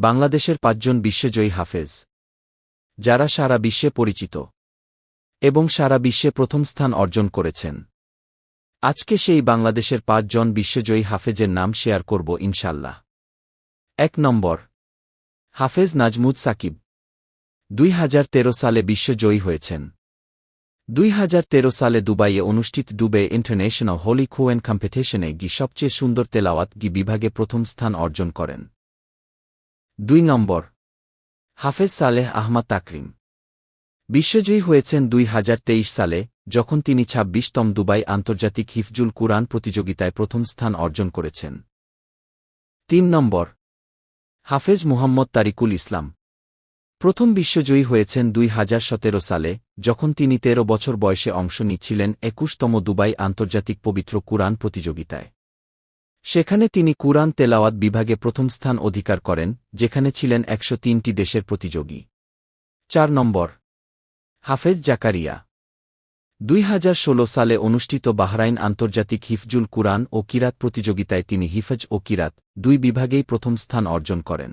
বাংলাদেশের পাঁচজন বিশ্বজয়ী হাফেজ, যারা সারা বিশ্বে পরিচিত এবং সারা বিশ্বে প্রথম স্থান অর্জন করেছেন। আজকে সেই বাংলাদেশের পাঁচজন বিশ্বজয়ী হাফেজের নাম শেয়ার করব ইনশাল্লাহ এক নম্বর, হাফেজ নাজমুদ সাকিব, দুই হাজার তেরো সালে বিশ্বজয়ী হয়েছেন। দুই হাজার তেরো সালে দুবাইয়ে অনুষ্ঠিত দুবে ইন্টারন্যাশনাল হোলি কোয়েন কম্পিটিশনে গি সবচেয়ে সুন্দর তেলাওয়াত গি বিভাগে প্রথম স্থান অর্জন করেন। দুই নম্বর। হাফেজ সালেহ আহমদ তাকরিম। বিশ্বজয়ী হয়েছেন দুই হাজার তেইশ সালে, যখন তিনি ছাব্বিশতম দুবাই আন্তর্জাতিক হিফজুল কুরআন প্রতিযোগিতায় প্রথম স্থান অর্জন করেছেন। তিন নম্বর। হাফেজ মুহাম্মদ তারিকুল ইসলাম। প্রথম বিশ্বজয়ী হয়েছেন দুই হাজার সতেরো সালে, যখন তিনি তেরো বছর বয়সে অংশ নিচ্ছিলেন একুশতম দুবাই আন্তর্জাতিক পবিত্র কুরআন প্রতিযোগিতায়। সেখানে তিনি কুরআন তেলাওয়াত বিভাগে প্রথম স্থান অধিকার করেন, যেখানে ছিলেন একশো তিনটি দেশের প্রতিযোগী। চার নম্বর। হাফেজ জাকারিয়া। দুই হাজার ষোলো সালে অনুষ্ঠিত বাহরাইন আন্তর্জাতিক হিফজুল কুরআন ও কিরাত প্রতিযোগিতায় তিনি হিফজ ও কিরাত দুই বিভাগেই প্রথম স্থান অর্জন করেন।